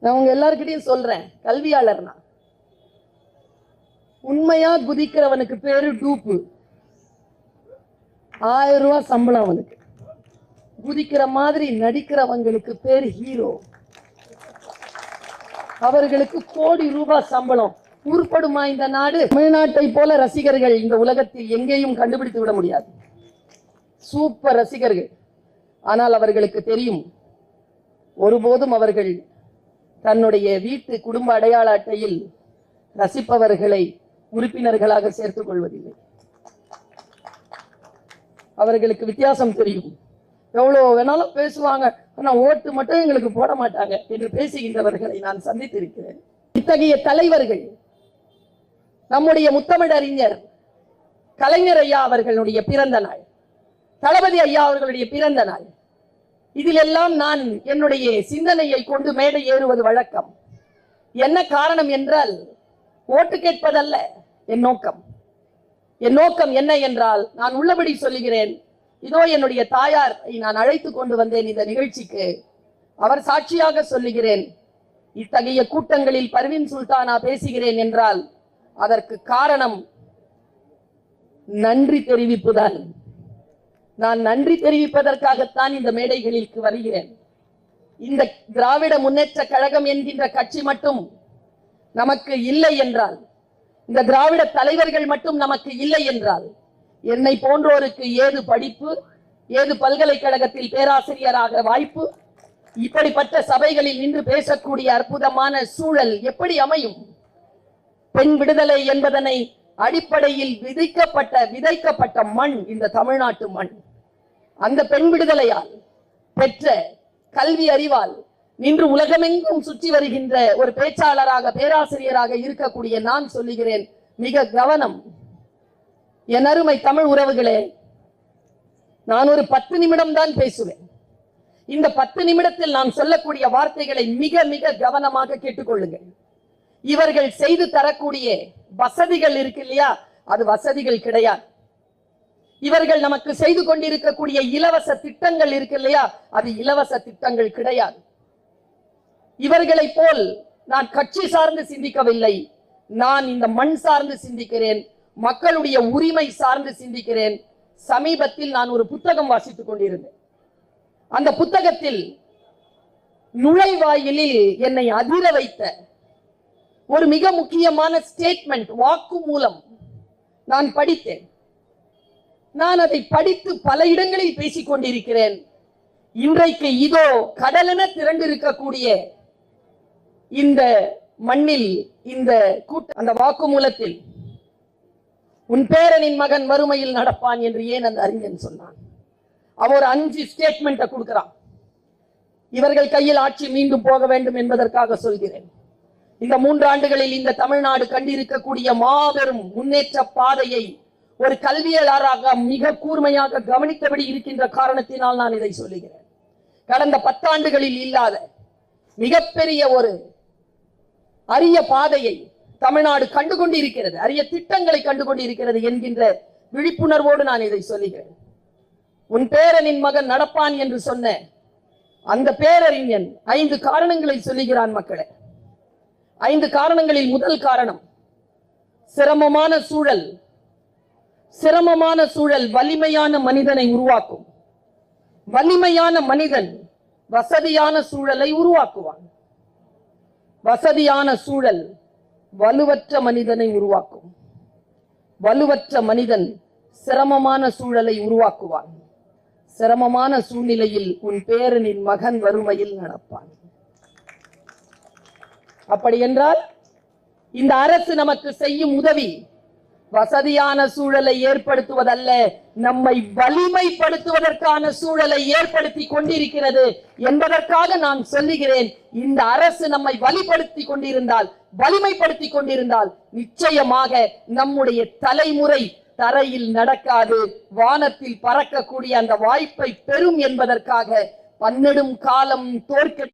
நான் உங்க எல்லாருக்கிட்டையும் சொல்றேன் கல்வியாளர் நான் உண்மையா குதிக்கிறவனுக்கு பேரு டூப்பு. ஆயிரம் ரூபாய் சம்பளம் அவனுக்கு. குதிக்கிற மாதிரி நடிக்கிறவங்களுக்கு பேர் ஹீரோ. அவர்களுக்கு கோடி ரூபாய் சம்பளம். உருப்படுமா இந்த நாடு? தமிழ்நாட்டை போல ரசிகர்கள் இந்த உலகத்தில் எங்கேயும் கண்டுபிடித்து விட முடியாது. சூப்பர் ரசிகர்கள். ஆனால் அவர்களுக்கு தெரியும் ஒருபோதும் அவர்கள் தன்னுடைய வீட்டு குடும்ப அடையாள அட்டையில் ரசிப்பவர்களை உறுப்பினர்களாக சேர்த்துக் கொள்வதில்லை. அவர்களுக்கு வித்தியாசம் தெரியும். எவ்வளவு வேணாலும் பேசுவாங்க. ஆனா ஓட்டு மட்டும் எங்களுக்கு போட மாட்டாங்க என்று பேசுகின்றவர்களை நான் சந்தித்திருக்கிறேன். இத்தகைய தலைவர்கள் நம்முடைய முத்தமிழறிஞர் கலைஞர் ஐயா அவர்களுடைய பிறந்த நாள் தளபதி ஐயா அவர்களுடைய பிறந்த நாள் இதிலெல்லாம் நான் என்னுடைய சிந்தனையை கொண்டு மேடை ஏறுவது வழக்கம். என்ன காரணம் என்றால் ஓட்டு கேட்பதல்ல என் நோக்கம். என் நோக்கம் என்ன என்றால் நான் உள்ளபடி சொல்லுகிறேன் இதோ என்னுடைய தாயாரை நான் அழைத்து கொண்டு வந்தேன் இந்த நிகழ்ச்சிக்கு. அவர் சாட்சியாக சொல்லுகிறேன் இத்தகைய கூட்டங்களில் பர்வின் சுல்தானா பேசுகிறேன் என்றால் அதற்கு காரணம் நன்றி தெரிவிப்புதான். நான் நன்றி தெரிவிப்பதற்காகத்தான் இந்த மேடைகளிற்கு வருகிறேன். இந்த திராவிட முன்னேற்ற கழகம் என்கின்ற கட்சி மட்டும் நமக்கு இல்லை என்றால் இந்த திராவிட தலைவர்கள் மட்டும் நமக்கு இல்லை என்றால் என்னை போன்றோருக்கு ஏது படிப்பு ஏது பல்கலைக்கழகத்தில் பேராசிரியராக வாய்ப்பு இப்படிப்பட்ட சபைகளில் நின்று பேசக்கூடிய அற்புதமான சூழல் எப்படி அமையும்? பெண் விடுதலை என்பதனை அடிப்படையில் விதிக்கப்பட்ட விதைக்கப்பட்ட மண் இந்த தமிழ்நாட்டு மண். அந்த பெண் விடுதலையால் பெற்ற கல்வி அறிவால் இன்று உலகமெங்கும் சுற்றி வருகின்ற ஒரு பேச்சாளராக பேராசிரியராக இருக்கக்கூடிய நான் சொல்லுகிறேன் மிக கவனம். என் அருமை தமிழ் உறவுகளே நான் ஒரு பத்து நிமிடம் தான் பேசுவேன். இந்த பத்து நிமிடத்தில் நான் சொல்லக்கூடிய வார்த்தைகளை மிக மிக கவனமாக கேட்டுக்கொள்ளுங்கள். இவர்கள் செய்து தரக்கூடிய வசதிகள் இருக்கு இல்லையா? அது வசதிகள் கிடையாது. இவர்கள் நமக்கு செய்து கொண்டிருக்கக்கூடிய இலவச திட்டங்கள் இருக்கு இல்லையா? அது இலவச திட்டங்கள் கிடையாது. இவர்களை போல் நான் கட்சி சார்ந்து சிந்திக்கவில்லை. நான் இந்த மண் சார்ந்து சிந்திக்கிறேன். மக்களுடைய உரிமை சார்ந்து சிந்திக்கிறேன். சமீபத்தில் நான் ஒரு புத்தகம் வாசித்துக் கொண்டிருந்தேன். அந்த புத்தகத்தில் நுழைவாயிலில் என்னை அதிர வைத்த ஒரு மிக முக்கியமான ஸ்டேட்மெண்ட் வாக்கு மூலம் நான் படித்தேன். நான் அதை படித்து பல இடங்களில் பேசிக் கொண்டிருக்கிறேன் இன்றைக்கு இதோ கடலென திரண்டிருக்கக்கூடிய இந்த மண்ணில் இந்த கூட்ட அந்த வாக்குமூலத்தில் உன் பேரனின் மகன் வறுமையில் நடப்பான் என்று ஏன் அந்த அறிஞன் சொன்னான்? அவன் ஒரு அஞ்சு ஸ்டேட்மெண்ட்டை கொடுக்கிறான். இவர்கள் கையில் ஆட்சி மீண்டும் போக வேண்டும் என்பதற்காக சொல்கிறேன். இந்த மூன்றாண்டுகளில் இந்த தமிழ்நாடு கண்டிருக்கக்கூடிய மாபெரும் முன்னேற்ற பாதையை ஒரு கல்வியலாளராக மிக கூர்மையாக கவனித்தபடி இருக்கின்ற காரணத்தினால் நான் இதை சொல்லுகிறேன். கடந்த பத்தாண்டுகளில் இல்லாத மிகப்பெரிய ஒரு அரிய பாதையை தமிழ்நாடு கண்டுகொண்டு இருக்கிறது அரிய திட்டங்களை கண்டுகொண்டு இருக்கிறது என்கின்ற விழிப்புணர்வோடு நான் இதை சொல்லுகிறேன். உன் பேரனின் மகன் நடப்பான் என்று சொன்ன அந்த பேரறிஞன் ஐந்து காரணங்களை சொல்லுகிறான் மக்களே. ஐந்து காரணங்களில் முதல் காரணம் சிரமமான சூழல் சிரமமான சூழல் வலிமையான மனிதனை உருவாக்கும். வலிமையான மனிதன் வசதியான சூழலை உருவாக்குவான். வசதியான சூழல் வலுவற்ற மனிதனை உருவாக்கும். வலுவற்ற மனிதன் சிரமமான சூழலை உருவாக்குவான். சிரமமான சூழ்நிலையில் உன் பேரனின் மகன் வறுமையில் நடப்பான். அப்படி என்றால் இந்த அரசு நமக்கு செய்யும் உதவி வசதியான சூழலை ஏற்படுத்துவதல்ல நம்மை வலிமைப்படுத்துவதற்கான சூழலை ஏற்படுத்தி கொண்டிருக்கிறது என்பதற்காக நான் சொல்லுகிறேன். இந்த அரசு நம்மை வலிப்படுத்தி கொண்டிருந்தால் வலிமைப்படுத்தி கொண்டிருந்தால் நிச்சயமாக நம்முடைய தலைமுறை தரையில் நடக்காது. வானத்தில் பறக்கக்கூடிய அந்த வாய்ப்பை பெறும் என்பதற்காக பன்னெடும் காலம் தோற்க